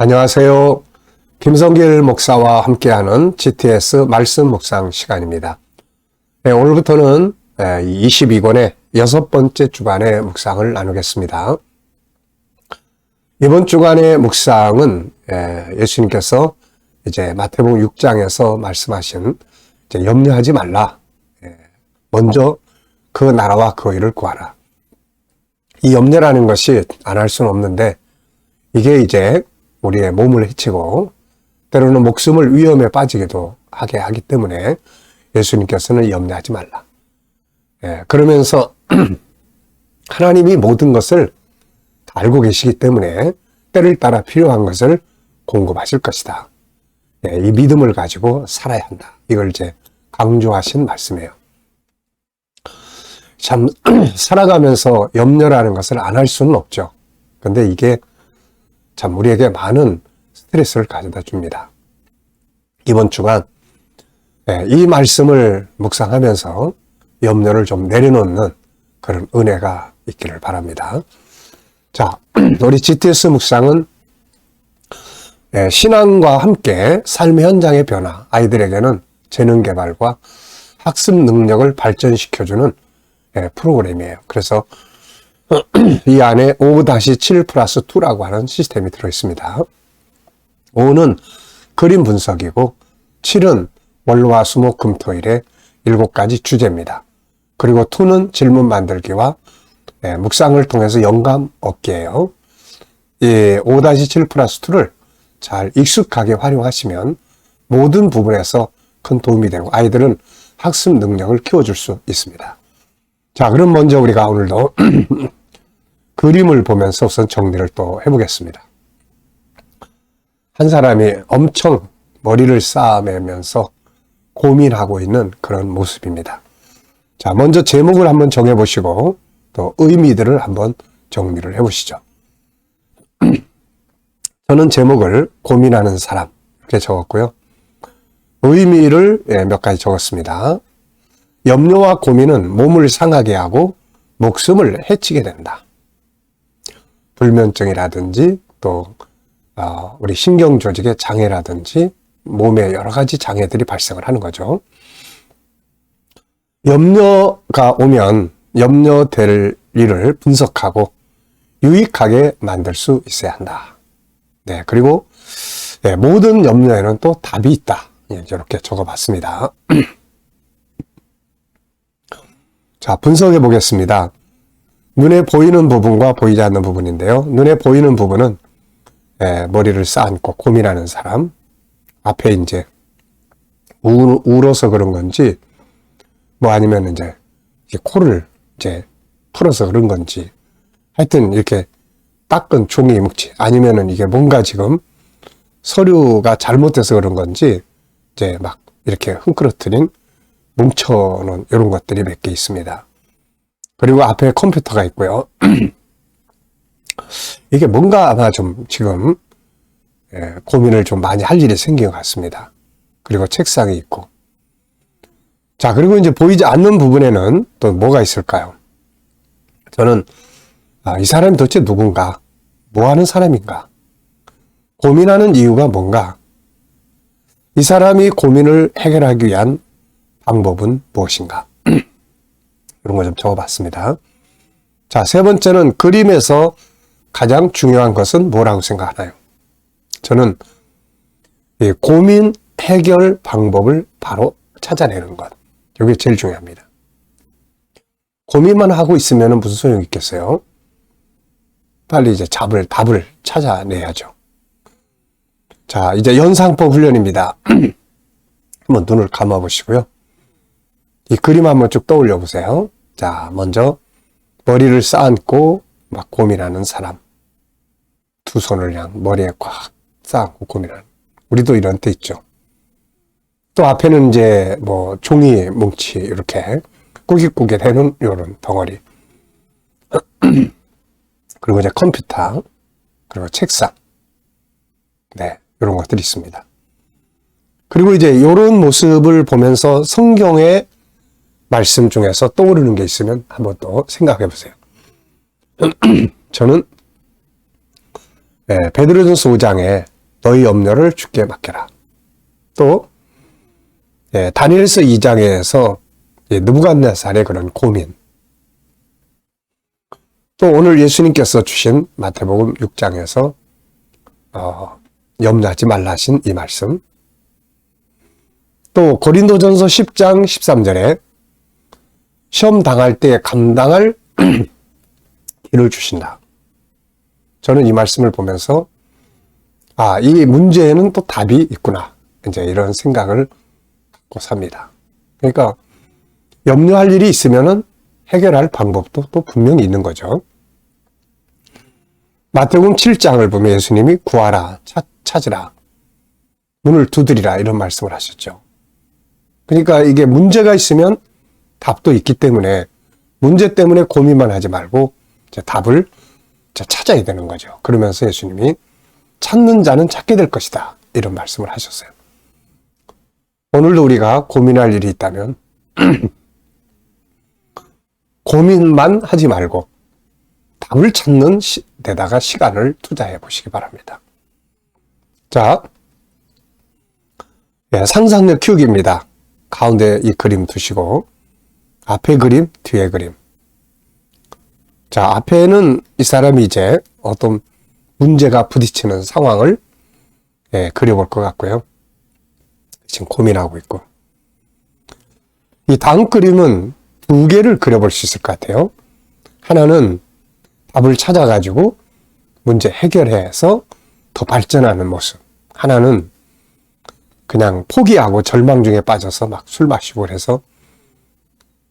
안녕하세요. 김성길 목사와 함께하는 GTS 말씀 묵상 시간입니다. 네, 오늘부터는 22권의 여섯 번째 주간의 묵상을 나누겠습니다. 이번 주간의 묵상은 에, 예수님께서 이제 마태복음 6장에서 말씀하신 염려하지 말라. 에, 먼저 그 나라와 그 의를 구하라. 이 염려라는 것이 안 할 수는 없는데 이게 이제 우리의 몸을 해치고 때로는 목숨을 위험에 빠지게도 하게 하기 때문에 예수님께서는 염려하지 말라. 예, 그러면서 하나님이 모든 것을 다 알고 계시기 때문에 때를 따라 필요한 것을 공급하실 것이다. 예, 이 믿음을 가지고 살아야 한다. 이걸 이제 강조하신 말씀이에요. 참 살아가면서 염려라는 것을 안 할 수는 없죠. 근데 이게 참 우리에게 많은 스트레스를 가져다 줍니다. 이번 주간 예, 이 말씀을 묵상하면서 염려를 좀 내려놓는 그런 은혜가 있기를 바랍니다. 자, 우리 GTS 묵상은 예, 신앙과 함께 삶의 현장의 변화, 아이들에게는 재능 개발과 학습 능력을 발전시켜주는 예, 프로그램이에요. 그래서 이 안에 5-7 플러스 2라고 하는 시스템이 들어있습니다. 5는 그림 분석이고 7은 월화 수목 금토일의 7가지 주제입니다. 그리고 2는 질문 만들기와 네, 묵상을 통해서 영감 얻기예요. 이5-7 플러스 2를 잘 익숙하게 활용하시면 모든 부분에서 큰 도움이 되고 아이들은 학습 능력을 키워줄 수 있습니다. 자, 그럼 먼저 우리가 오늘도 그림을 보면서 우선 정리를 또 해보겠습니다. 한 사람이 엄청 머리를 쌓아매면서 고민하고 있는 그런 모습입니다. 자, 먼저 제목을 한번 정해보시고 또 의미들을 한번 정리를 해보시죠. 저는 제목을 고민하는 사람 이렇게 적었고요. 의미를 예, 몇 가지 적었습니다. 염려와 고민은 몸을 상하게 하고 목숨을 해치게 된다. 불면증이라든지 또 어, 우리 신경 조직의 장애라든지 몸에 여러 가지 장애들이 발생을 하는 거죠. 염려가 오면 염려될 일을 분석하고 유익하게 만들 수 있어야 한다. 네, 그리고 네, 모든 염려에는 또 답이 있다. 예, 이렇게 적어봤습니다. 자, 분석해 보겠습니다. 눈에 보이는 부분과 보이지 않는 부분인데요. 눈에 보이는 부분은 예, 머리를 쌓고 고민하는 사람 앞에 이제 우, 울어서 그런 건지 뭐 아니면 이제 코를 이제 풀어서 그런 건지 하여튼 이렇게 닦은 종이 묵지 아니면은 이게 뭔가 지금 서류가 잘못돼서 그런 건지 이제 막 이렇게 흥크러트린 뭉쳐놓은 이런 것들이 몇 개 있습니다. 그리고 앞에 컴퓨터가 있고요. 이게 뭔가 아마 좀 지금 예, 고민을 좀 많이 할 일이 생긴 것 같습니다. 그리고 책상이 있고. 자, 그리고 이제 보이지 않는 부분에는 또 뭐가 있을까요? 저는 아, 이 사람이 도대체 누군가? 뭐 하는 사람인가? 고민하는 이유가 뭔가? 이 사람이 고민을 해결하기 위한 방법은 무엇인가? 이런 거좀 적어봤습니다. 자, 세 번째는 그림에서 가장 중요한 것은 뭐라고 생각하나요? 저는 고민 해결 방법을 바로 찾아내는 것. 이게 제일 중요합니다. 고민만 하고 있으면 무슨 소용이 있겠어요? 빨리 이제 답을, 답을 찾아내야죠. 자, 이제 연상법 훈련입니다. 한번 눈을 감아 보시고요. 이 그림 한번 쭉 떠올려 보세요. 자, 먼저 머리를 쌓고 막 고민하는 사람. 두 손을 그냥 머리에 꽉 쌓고 고민하는. 우리도 이런 때 있죠. 또 앞에는 이제 뭐 종이 뭉치 이렇게 꾸깃꾸깃 해놓은 요런 덩어리. 그리고 이제 컴퓨터, 그리고 책상. 네, 이런 것들이 있습니다. 그리고 이제 이런 모습을 보면서 성경의 말씀 중에서 떠오르는 게 있으면 한번 또 생각해 보세요. 저는 예, 베드로전서 5장에 너희 염려를 주께 맡겨라. 또 예, 다니엘서 2장에서 예, 느부갓네살의 그런 고민. 또 오늘 예수님께서 주신 마태복음 6장에서 어, 염려하지 말라 하신 이 말씀. 또 고린도전서 10장 13절에 시험 당할 때 감당할 길을 주신다. 저는 이 말씀을 보면서 아, 이 문제에는 또 답이 있구나. 이제 이런 생각을 갖고 삽니다. 그러니까 염려할 일이 있으면은 해결할 방법도 또 분명히 있는 거죠. 마태복음 7장을 보면 예수님이 구하라, 찾, 찾으라, 문을 두드리라 이런 말씀을 하셨죠. 그러니까 이게 문제가 있으면 답도 있기 때문에 문제 때문에 고민만 하지 말고 답을 찾아야 되는 거죠. 그러면서 예수님이 찾는 자는 찾게 될 것이다. 이런 말씀을 하셨어요. 오늘도 우리가 고민할 일이 있다면 고민만 하지 말고 답을 찾는 시, 데다가 시간을 투자해 보시기 바랍니다. 자, 예, 상상력 키우기입니다. 가운데 이 그림 두시고 앞에 그림, 뒤에 그림. 자, 앞에는 이 사람이 이제 어떤 문제가 부딪히는 상황을 예, 그려볼 것 같고요. 지금 고민하고 있고. 이 다음 그림은 두 개를 그려볼 수 있을 것 같아요. 하나는 답을 찾아가지고 문제 해결해서 더 발전하는 모습. 하나는 그냥 포기하고 절망 중에 빠져서 막 술 마시고 그래서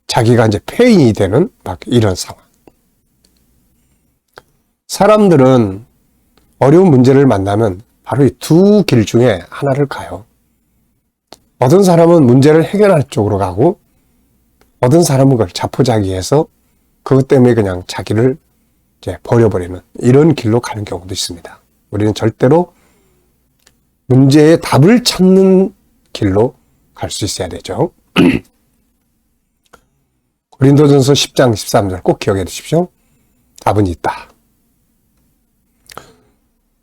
자기가 이제 폐인이 되는 막 이런 상황. 사람들은 어려운 문제를 만나면 바로 이 두 길 중에 하나를 가요. 어떤 사람은 문제를 해결할 쪽으로 가고 어떤 사람은 그걸 자포자기해서 그것 때문에 그냥 자기를 이제 버려버리는 이런 길로 가는 경우도 있습니다. 우리는 절대로 문제의 답을 찾는 길로 갈 수 있어야 되죠. 고린도전서 10장 13절 꼭 기억해 두십시오. 답은 있다.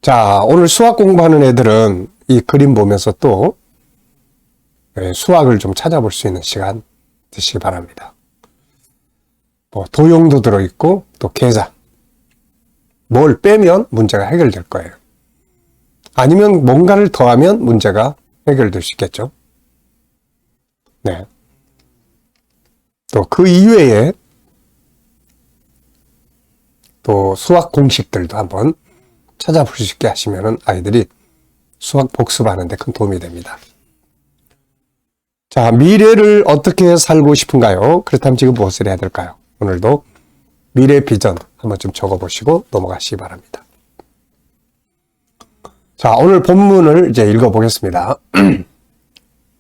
자, 오늘 수학 공부하는 애들은 이 그림 보면서 또 예, 수학을 좀 찾아볼 수 있는 시간 되시기 바랍니다. 뭐 도용도 들어있고 또 계산. 뭘 빼면 문제가 해결될 거예요. 아니면 뭔가를 더하면 문제가 해결될 수 있겠죠. 네. 또 그 이외에 또 수학 공식들도 한번 찾아볼 수 있게 하시면 아이들이 수학 복습하는데 큰 도움이 됩니다. 자, 미래를 어떻게 살고 싶은가요? 그렇다면 지금 무엇을 해야 될까요? 오늘도 미래 비전 한번 좀 적어보시고 넘어가시기 바랍니다. 자, 오늘 본문을 이제 읽어보겠습니다.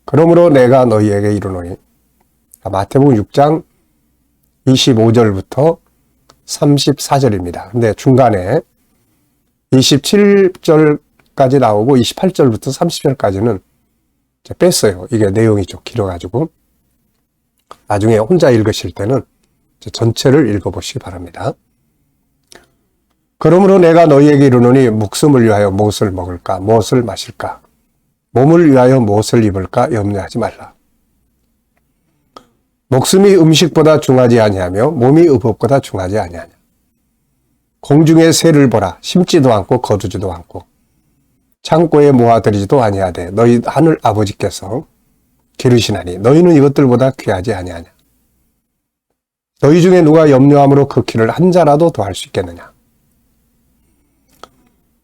그러므로 내가 너희에게 이르노니 마태복음 6장 25절부터 34절입니다. 근데 중간에 27절까지 나오고 28절부터 30절까지는 뺐어요. 이게 내용이 좀 길어가지고 나중에 혼자 읽으실 때는 전체를 읽어보시기 바랍니다. 그러므로 내가 너희에게 이르노니 목숨을 위하여 무엇을 먹을까 무엇을 마실까 몸을 위하여 무엇을 입을까 염려하지 말라. 목숨이 음식보다 중하지 아니하며 몸이 의복보다 중하지 아니하냐. 공중의 새를 보라 심지도 않고 거두지도 않고 창고에 모아들이지도 아니하되 너희 하늘 아버지께서 기르시나니 너희는 이것들보다 귀하지 아니하냐. 너희 중에 누가 염려함으로 그 키를 한 자라도 더할 수 있겠느냐.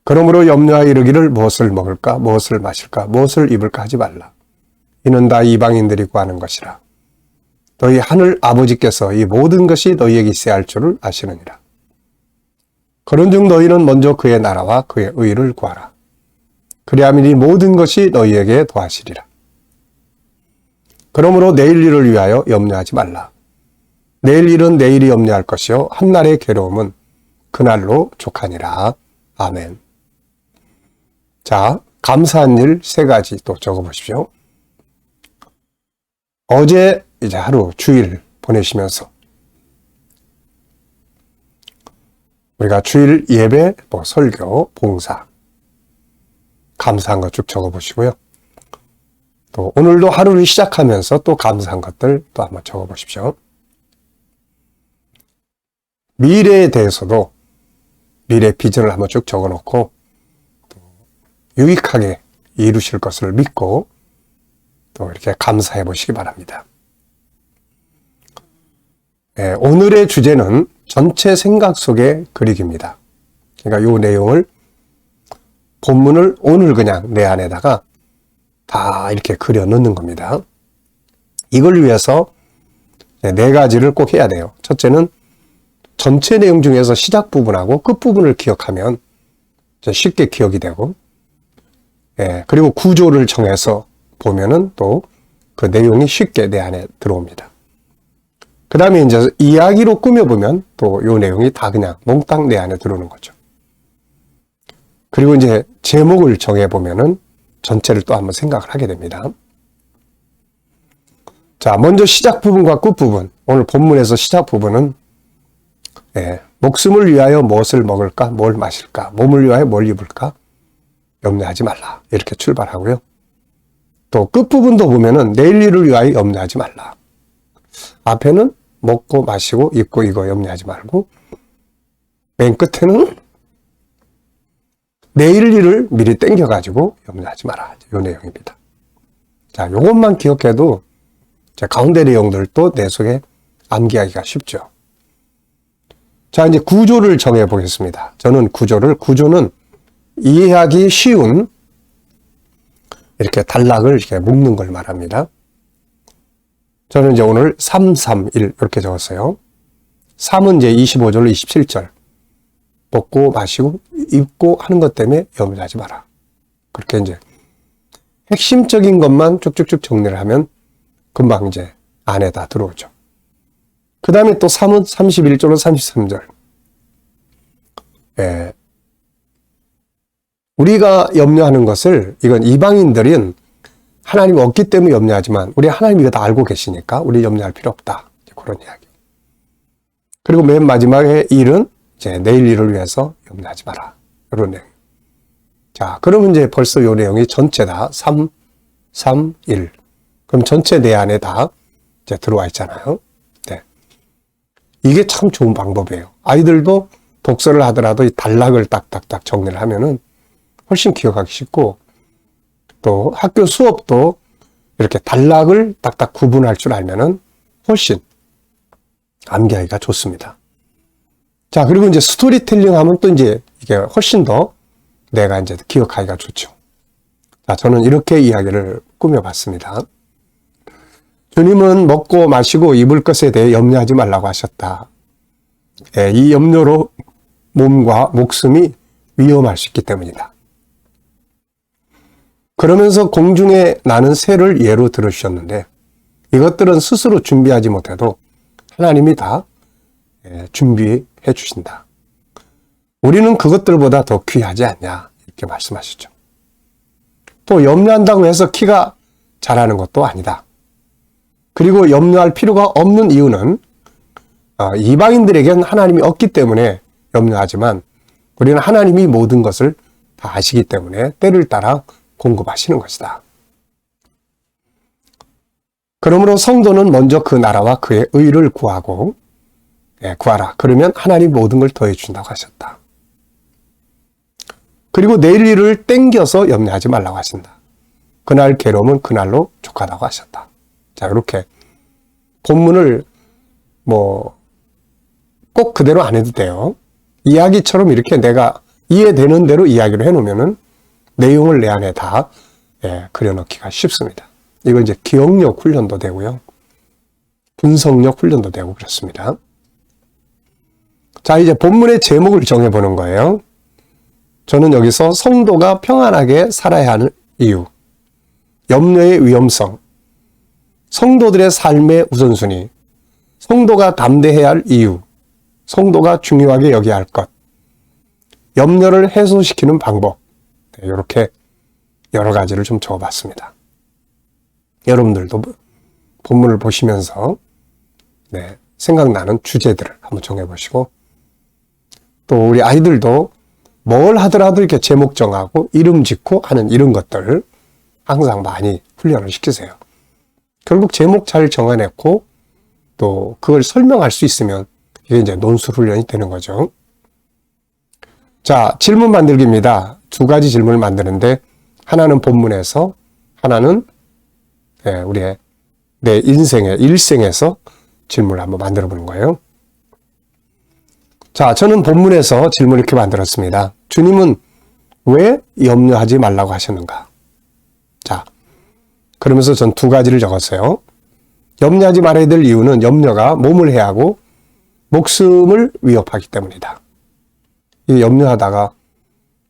그러므로 염려하 이르기를 무엇을 먹을까, 무엇을 마실까, 무엇을 입을까 하지 말라. 이는 다 이방인들이 구하는 것이라. 너희 하늘 아버지께서 이 모든 것이 너희에게 있어야 할 줄을 아시느니라. 그런즉 너희는 먼저 그의 나라와 그의 의를 구하라. 그리하면 이 모든 것이 너희에게 도하시리라. 그러므로 내일 일을 위하여 염려하지 말라. 내일 일은 내일이 염려할 것이요 한날의 괴로움은 그날로 족하니라. 아멘. 자, 감사한 일 세 가지 또 적어 보십시오. 어제 이제 하루 주일 보내시면서 우리가 주일 예배, 뭐 설교, 봉사 감사한 것 쭉 적어 보시고요. 또 오늘도 하루를 시작하면서 또 감사한 것들 또 한번 적어 보십시오. 미래에 대해서도 미래 비전을 한번 쭉 적어 놓고 유익하게 이루실 것을 믿고 또 이렇게 감사해 보시기 바랍니다. 예, 오늘의 주제는 전체 생각 속의 그리기입니다. 그러니까 이 내용을 본문을 오늘 그냥 내 안에다가 다 이렇게 그려 넣는 겁니다. 이걸 위해서 네 가지를 꼭 해야 돼요. 첫째는 전체 내용 중에서 시작 부분하고 끝 부분을 기억하면 쉽게 기억이 되고, 예, 그리고 구조를 정해서 보면은 또 그 내용이 쉽게 내 안에 들어옵니다. 그 다음에 이제 이야기로 꾸며보면 또 요 내용이 다 그냥 몽땅 내 안에 들어오는 거죠. 그리고 이제 제목을 정해보면은 전체를 또 한번 생각을 하게 됩니다. 자, 먼저 시작 부분과 끝 부분. 오늘 본문에서 시작 부분은 예, 목숨을 위하여 무엇을 먹을까, 뭘 마실까, 몸을 위하여 뭘 입을까, 염려하지 말라. 이렇게 출발하고요. 또 끝부분도 보면은 내일 일을 위하여 염려하지 말라. 앞에는 먹고 마시고 입고 이거 염려하지 말고 맨 끝에는 내일 일을 미리 땡겨가지고 염려하지 마라. 이 내용입니다. 자, 요것만 기억해도 가운데 내용들도 내 속에 암기하기가 쉽죠. 자, 이제 구조를 정해 보겠습니다. 저는 구조를, 구조는 이해하기 쉬운 이렇게 단락을 이렇게 묶는 걸 말합니다. 저는 이제 오늘 3, 3, 1 이렇게 적었어요. 3은 이제 25절, 27절. 먹고 마시고 입고 하는 것 때문에 염려하지 마라. 그렇게 이제 핵심적인 것만 쭉쭉쭉 정리를 하면 금방 이제 안에 다 들어오죠. 그 다음에 또 3은 31절로 33절. 예, 우리가 염려하는 것을 이건 이방인들은 하나님 없기 때문에 염려하지만 우리 하나님이 다 알고 계시니까 우리 염려할 필요 없다. 그런 이야기. 그리고 맨 마지막에 일은 이제 내일 일을 위해서 염려하지 마라. 이런 내용. 자, 그러면 이제 벌써 요 내용이 전체 다 3, 3, 1. 그럼 전체 내 안에 다 이제 들어와 있잖아요. 네. 이게 참 좋은 방법이에요. 아이들도 독서를 하더라도 이 단락을 딱딱딱 정리를 하면은 훨씬 기억하기 쉽고 또 학교 수업도 이렇게 단락을 딱딱 구분할 줄 알면은 훨씬 암기하기가 좋습니다. 자, 그리고 이제 스토리텔링 하면 또 이제 이게 훨씬 더 내가 이제 기억하기가 좋죠. 자, 저는 이렇게 이야기를 꾸며봤습니다. 주님은 먹고 마시고 입을 것에 대해 염려하지 말라고 하셨다. 예, 이 염려로 몸과 목숨이 위험할 수 있기 때문이다. 그러면서 공중에 나는 새를 예로 들으셨는데 이것들은 스스로 준비하지 못해도 하나님이 다 예, 준비해 주신다. 우리는 그것들보다 더 귀하지 않냐 이렇게 말씀하시죠. 또 염려한다고 해서 키가 자라는 것도 아니다. 그리고 염려할 필요가 없는 이유는 어, 이방인들에겐 하나님이 없기 때문에 염려하지만 우리는 하나님이 모든 것을 다 아시기 때문에 때를 따라 공급하시는 것이다. 그러므로 성도는 먼저 그 나라와 그의 의를 구하고 예, 구하라. 그러면 하나님 모든 걸 더해 준다고 하셨다. 그리고 내일 일을 땡겨서 염려하지 말라고 하신다. 그날 괴로움은 그날로 족하다고 하셨다. 자, 이렇게 본문을 뭐 꼭 그대로 안 해도 돼요. 이야기처럼 이렇게 내가 이해되는 대로 이야기를 해 놓으면은 내용을 내 안에 다 예, 그려넣기가 쉽습니다. 이건 이제 기억력 훈련도 되고요. 분석력 훈련도 되고 그렇습니다. 자, 이제 본문의 제목을 정해보는 거예요. 저는 여기서 성도가 평안하게 살아야 하는 이유, 염려의 위험성, 성도들의 삶의 우선순위, 성도가 담대해야 할 이유, 성도가 중요하게 여겨야 할 것, 염려를 해소시키는 방법, 이렇게 여러 가지를 좀 적어봤습니다. 여러분들도 본문을 보시면서 네, 생각나는 주제들을 한번 정해보시고 또 우리 아이들도 뭘 하더라도 이렇게 제목 정하고 이름 짓고 하는 이런 것들 항상 많이 훈련을 시키세요. 결국 제목 잘 정해냈고 또 그걸 설명할 수 있으면 이게 이제 논술 훈련이 되는 거죠. 자, 질문 만들기입니다. 두 가지 질문을 만드는데 하나는 본문에서 하나는 예, 우리의 내 인생의 일생에서 질문을 한번 만들어 보는 거예요. 자, 저는 본문에서 질문을 이렇게 만들었습니다. 주님은 왜 염려하지 말라고 하셨는가? 자, 그러면서 전 두 가지를 적었어요. 염려하지 말아야 될 이유는 염려가 몸을 해하고 목숨을 위협하기 때문이다. 이 염려하다가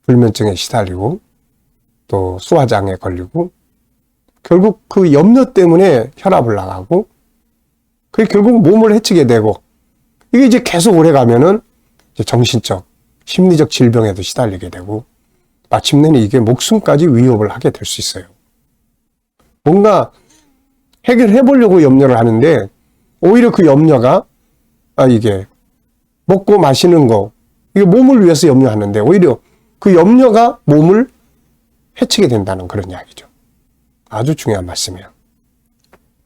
불면증에 시달리고 또 소화장애 걸리고 결국 그 염려 때문에 혈압을 나가고 그게 결국 몸을 해치게 되고 이게 이제 계속 오래 가면은 이제 정신적, 심리적 질병에도 시달리게 되고 마침내는 이게 목숨까지 위협을 하게 될 수 있어요. 뭔가 해결해 보려고 염려를 하는데 오히려 그 염려가 아 이게 먹고 마시는 거 이게 몸을 위해서 염려하는데 오히려 그 염려가 몸을 해치게 된다는 그런 이야기죠. 아주 중요한 말씀이에요.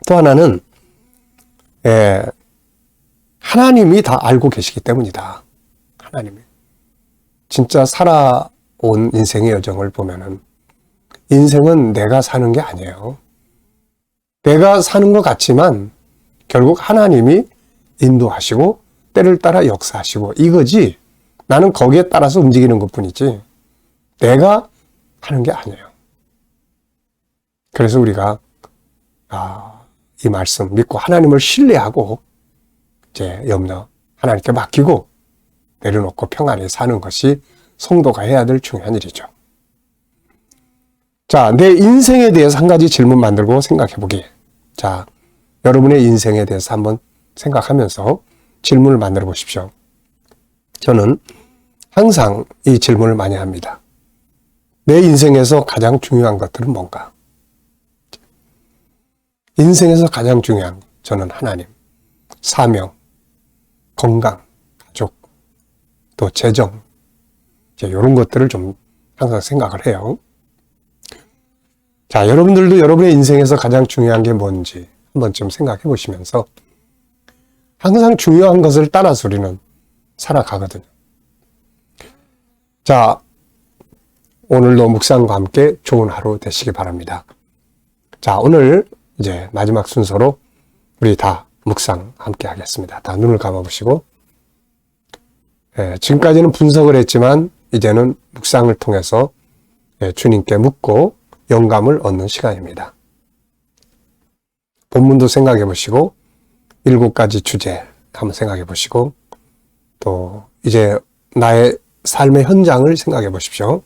또 하나는 예, 하나님이 다 알고 계시기 때문이다. 하나님이 진짜 살아온 인생의 여정을 보면은 인생은 내가 사는 게 아니에요. 내가 사는 것 같지만 결국 하나님이 인도하시고 때를 따라 역사하시고 이거지 나는 거기에 따라서 움직이는 것 뿐이지 내가 하는 게 아니에요. 그래서 우리가 아, 이 말씀 믿고 하나님을 신뢰하고 이제 염려 하나님께 맡기고 내려놓고 평안히 사는 것이 성도가 해야 될 중요한 일이죠. 자, 내 인생에 대해서 한 가지 질문 만들고 생각해 보기. 자, 여러분의 인생에 대해서 한번 생각하면서 질문을 만들어 보십시오. 저는 항상 이 질문을 많이 합니다. 내 인생에서 가장 중요한 것들은 뭔가? 인생에서 가장 중요한 저는 하나님, 사명, 건강, 가족, 또 재정, 이제 이런 것들을 좀 항상 생각을 해요. 자, 여러분들도 여러분의 인생에서 가장 중요한 게 뭔지 한 번쯤 생각해 보시면서 항상 중요한 것을 따라서 우리는 살아가거든요. 자, 오늘도 묵상과 함께 좋은 하루 되시기 바랍니다. 자, 오늘 이제 마지막 순서로 우리 다 묵상 함께 하겠습니다. 다 눈을 감아 보시고, 예, 지금까지는 분석을 했지만, 이제는 묵상을 통해서 예, 주님께 묻고 영감을 얻는 시간입니다. 본문도 생각해 보시고, 일곱 가지 주제 한번 생각해 보시고, 또 이제 나의 삶의 현장을 생각해 보십시오.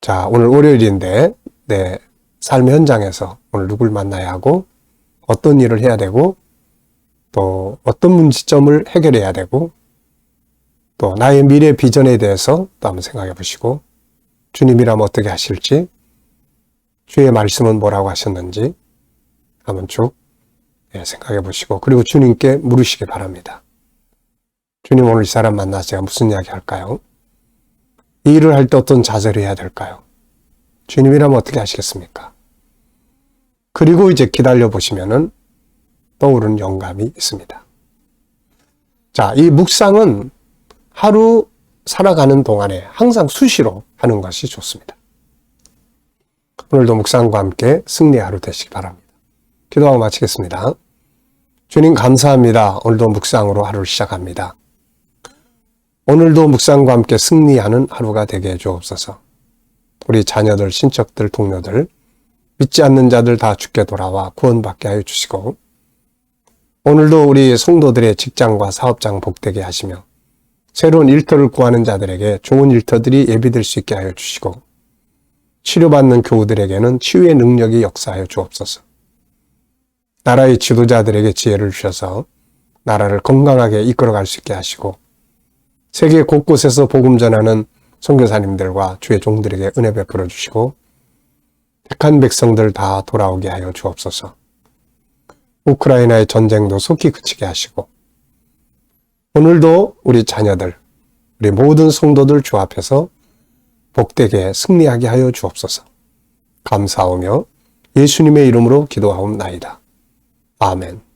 자, 오늘 월요일인데, 내 삶의 현장에서 오늘 누굴 만나야 하고, 어떤 일을 해야 되고, 또 어떤 문제점을 해결해야 되고, 또 나의 미래 비전에 대해서 또 한번 생각해 보시고, 주님이라면 어떻게 하실지, 주의 말씀은 뭐라고 하셨는지, 한번 쭉 예, 생각해 보시고, 그리고 주님께 물으시기 바랍니다. 주님 오늘 이 사람 만나서 제가 무슨 이야기 할까요? 이 일을 할 때 어떤 자세를 해야 될까요? 주님이라면 어떻게 하시겠습니까? 그리고 이제 기다려 보시면은 떠오르는 영감이 있습니다. 자, 이 묵상은 하루 살아가는 동안에 항상 수시로 하는 것이 좋습니다. 오늘도 묵상과 함께 승리 하루 되시기 바랍니다. 기도하고 마치겠습니다. 주님 감사합니다. 오늘도 묵상으로 하루를 시작합니다. 오늘도 묵상과 함께 승리하는 하루가 되게 해 주옵소서. 우리 자녀들, 친척들, 동료들, 믿지 않는 자들 다 죽게 돌아와 구원받게 하여 주시고, 오늘도 우리 성도들의 직장과 사업장 복되게 하시며, 새로운 일터를 구하는 자들에게 좋은 일터들이 예비될 수 있게 하여 주시고, 치료받는 교우들에게는 치유의 능력이 역사하여 주옵소서. 나라의 지도자들에게 지혜를 주셔서 나라를 건강하게 이끌어갈 수 있게 하시고, 세계 곳곳에서 복음 전하는 선교사님들과 주의 종들에게 은혜 베풀어 주시고 택한 백성들 다 돌아오게 하여 주옵소서. 우크라이나의 전쟁도 속히 그치게 하시고 오늘도 우리 자녀들, 우리 모든 성도들 주 앞에서 복되게 승리하게 하여 주옵소서. 감사하며 예수님의 이름으로 기도하옵나이다. 아멘.